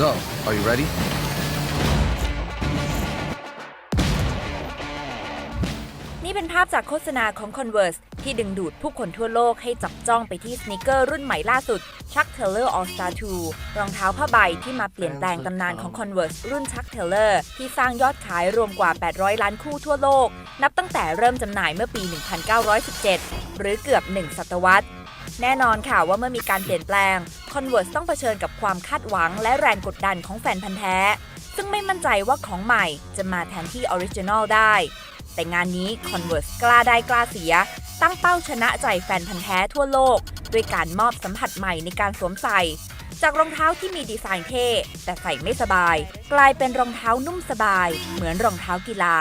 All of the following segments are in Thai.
So, are you ready? นี่เป็นภาพจากโฆษณาของ Converse ที่ดึงดูดผู้คนทั่วโลกให้จับจ้องไปที่สเนคเกอร์รุ่นใหม่ล่าสุด Chuck Taylor All Star 2 รองเท้าผ้าใบที่มาเปลี่ยนแปลงตำนานของ Converse รุ่น Chuck Taylor ที่สร้างยอดขายรวมกว่า 800 ล้านคู่ทั่วโลก นับตั้งแต่เริ่มจำหน่ายเมื่อปี 1917 หรือเกือบ 1 ศตวรรษ แน่นอนค่ะว่าเมื่อมีการเปลี่ยนแปลง Converse ต้องเผชิญกับความคาดหวังและแรงกดดันของแฟนพันธ์แท้ ซึ่งไม่มั่นใจว่าของใหม่จะมาแทนที่ออริจินอลได้ แต่งานนี้ Converse กล้าได้กล้าเสีย ตั้งเป้าชนะใจแฟนพันธ์แท้ทั่วโลก ด้วยการมอบสัมผัสใหม่ในการสวมใส่ จากรองเท้าที่มีดีไซน์เท่แต่ใส่ไม่สบาย กลายเป็นรองเท้านุ่มสบาย เหมือนรองเท้ากีฬา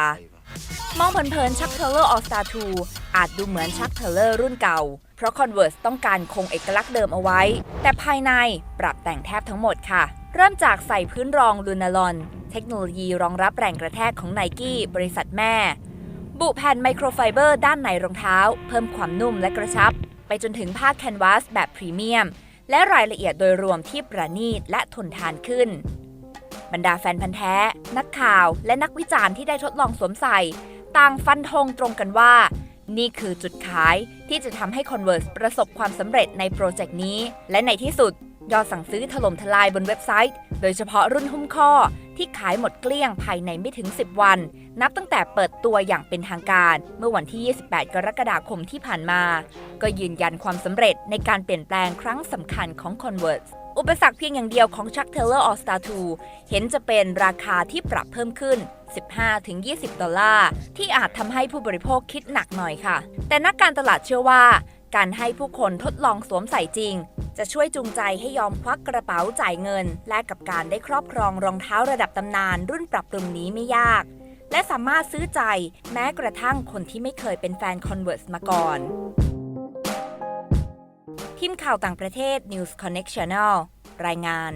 มองเผินๆชักเทเลอร์ออสตา2อาจดูเหมือนชักเทเลอร์รุ่นเก่า เพราะ Converse ต้องการคงเอกลักษณ์เดิมเอาไว้ แต่ภายในปรับแต่งแทบทั้งหมดค่ะ เริ่มจากใส่พื้นรองลูนาลอน เทคโนโลยีรองรับแรงกระแทกของไนกี้บริษัทแม่ บุแผ่นไมโครไฟเบอร์ด้านในรองเท้า เพิ่มความนุ่มและกระชับ ไปจนถึงผ้าแคนวาสแบบพรีเมียม และรายละเอียดโดยรวมที่ประณีตและทนทานขึ้นบรรดาแฟนพันธ์แท้ นักข่าว และนักวิจารณ์ที่ได้ทดลองสวมใส่ ต่างฟันธงตรงกันว่า นี่คือจุดขายที่จะทำให้ Converse ประสบความสำเร็จในโปรเจกต์นี้ และในที่สุด ยอดสั่งซื้อถล่มทลายบนเว็บไซต์ โดยเฉพาะรุ่นหุ้มข้อที่ขายหมดเกลี้ยงภายในไม่ถึง 10 วัน นับตั้งแต่เปิดตัวอย่างเป็นทางการ เมื่อวันที่ 28 กรกฎาคมที่ผ่านมา ก็ยืนยันความสำเร็จในการเปลี่ยนแปลงครั้งสำคัญของ Converse อุปสรรคเพียงอย่างเดียวของ Chuck Taylor All Star 2เห็นจะเป็นราคาที่ปรับเพิ่มขึ้น 15-20 ดอลลาร์ที่อาจทำให้ผู้บริโภคคิดหนักหน่อยค่ะ แต่นักการตลาดเชื่อว่า การให้ผู้คนทดลองสวมใส่จริง จะช่วยจูงใจให้ยอมควักกระเป๋าจ่ายเงิน แลกกับการได้ครอบครองรองเท้าระดับตำนานรุ่นปรับปรุงนี้ไม่ยาก และสามารถซื้อใจแม้กระทั่งคนที่ไม่เคยเป็นแฟน Converse มาก่อน ทีมข่าวต่างประเทศ News Connect Channel รายงาน